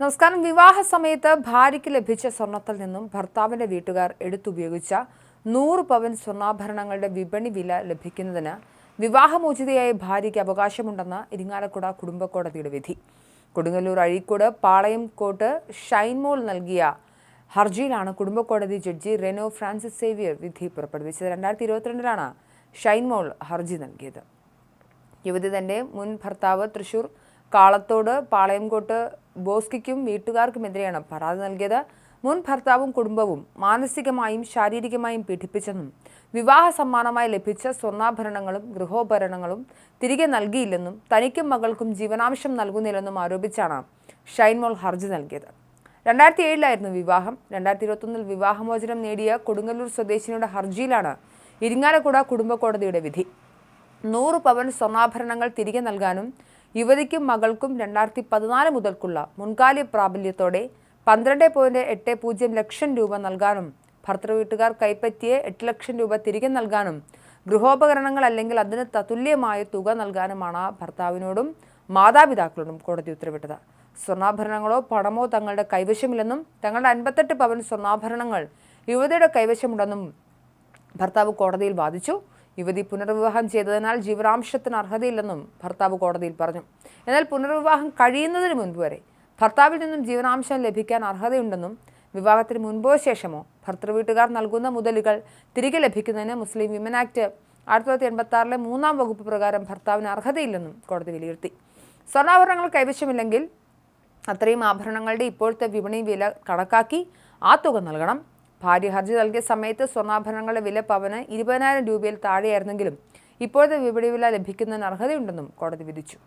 നമസ്കാരം. വിവാഹ സമയത്ത് ഭാര്യയ്ക്ക് ലഭിച്ച സ്വർണത്തിൽ നിന്നും ഭർത്താവിന്റെ വീട്ടുകാർ എടുത്തുപയോഗിച്ച നൂറ് പവൻ സ്വർണാഭരണങ്ങളുടെ വിപണി വില ലഭിക്കുന്നതിന് വിവാഹമോചിതയായ ഭാര്യയ്ക്ക് അവകാശമുണ്ടെന്ന് ഇരിങ്ങാലക്കുട കുടുംബക്കോടതിയുടെ വിധി. കൊടുങ്ങല്ലൂർ അഴീക്കോട് പാളയംകോട്ട് ഷൈൻമോൾ നൽകിയ ഹർജിയിലാണ് കുടുംബക്കോടതി ജഡ്ജി റെനോ ഫ്രാൻസിസ് സേവിയർ വിധി പുറപ്പെടുവിച്ചത്. രണ്ടായിരത്തി ഇരുപത്തിരണ്ടിലാണ് ഷൈൻമോൾ ഹർജി നൽകിയത്. യുവതി തന്റെ മുൻ ഭർത്താവ് തൃശൂർ കാളത്തോട് പാളയംകോട്ട് ബോസ്കിക്കും വീട്ടുകാർക്കുമെതിരെയാണ് പരാതി നൽകിയത്. മുൻ ഭർത്താവും കുടുംബവും മാനസികമായും ശാരീരികമായും പീഡിപ്പിച്ചെന്നും വിവാഹ സമ്മാനമായി ലഭിച്ച സ്വർണാഭരണങ്ങളും ഗൃഹോപകരണങ്ങളും തിരികെ നൽകിയില്ലെന്നും തനിക്കും മകൾക്കും ജീവനാംശം നൽകുന്നില്ലെന്നും ആരോപിച്ചാണ് ഷൈൻമോൾ ഹർജി നൽകിയത്. രണ്ടായിരത്തി ഏഴിലായിരുന്നു വിവാഹം. രണ്ടായിരത്തി ഇരുപത്തൊന്നിൽ വിവാഹമോചനം നേടിയ കൊടുങ്ങല്ലൂർ സ്വദേശിനിയുടെ ഹർജിയിലാണ് ഇരിങ്ങാലക്കുട കുടുംബ കോടതിയുടെ വിധി. നൂറ് പവൻ സ്വർണാഭരണങ്ങൾ തിരികെ നൽകാനും യുവതിക്കും മകൾക്കും രണ്ടായിരത്തി പതിനാല് മുതൽക്കുള്ള മുൻകാല പ്രാബല്യത്തോടെ പന്ത്രണ്ട് പോയിന്റ് എട്ട് പൂജ്യം ലക്ഷം രൂപ നൽകാനും ഭർത്തൃവീട്ടുകാർ കൈപ്പറ്റിയ എട്ട് ലക്ഷം രൂപ തിരികെ നൽകാനും ഗൃഹോപകരണങ്ങൾ അല്ലെങ്കിൽ അതിന് തത്തുല്യമായ തുക നൽകാനുമാണ് ഭർത്താവിനോടും മാതാപിതാക്കളോടും കോടതി ഉത്തരവിട്ടത്. സ്വർണാഭരണങ്ങളോ പണമോ തങ്ങളുടെ കൈവശമില്ലെന്നും തങ്ങളുടെ അൻപത്തെട്ട് പവൻ സ്വർണാഭരണങ്ങൾ യുവതിയുടെ കൈവശമുണ്ടെന്നും ഭർത്താവ് കോടതിയിൽ വാദിച്ചു. യുവതി പുനർവിവാഹം ചെയ്തതിനാൽ ജീവനാംശത്തിന് അർഹതയില്ലെന്നും ഭർത്താവ് കോടതിയിൽ പറഞ്ഞു. എന്നാൽ പുനർവിവാഹം കഴിയുന്നതിന് മുൻപ് വരെ ഭർത്താവിൽ നിന്നും ജീവനാംശം ലഭിക്കാൻ അർഹതയുണ്ടെന്നും വിവാഹത്തിന് മുൻപോ ശേഷമോ ഭർത്തൃവീട്ടുകാർ നൽകുന്ന മുതലുകൾ തിരികെ ലഭിക്കുന്നതിന് മുസ്ലിം വിമൻ ആക്ട് ആയിരത്തി തൊള്ളായിരത്തി എൺപത്തി ആറിലെ മൂന്നാം വകുപ്പ് പ്രകാരം ഭർത്താവിന് അർഹതയില്ലെന്നും കോടതി വിലയിരുത്തി. സ്വർണാഭരണങ്ങൾ കൈവശമില്ലെങ്കിൽ അത്രയും ആഭരണങ്ങളുടെ ഇപ്പോഴത്തെ വിപണി വില കണക്കാക്കി ആ തുക നൽകണം. ഭാര്യ ഹർജി നൽകിയ സമയത്ത് സ്വർണാഭരണങ്ങളുടെ വില പവന് ഇരുപതിനായിരം രൂപയിൽ താഴെയായിരുന്നെങ്കിലും ഇപ്പോഴത്തെ വിപണി വില ലഭിക്കുന്നതിന് അർഹതയുണ്ടെന്നും കോടതി വിധിച്ചു.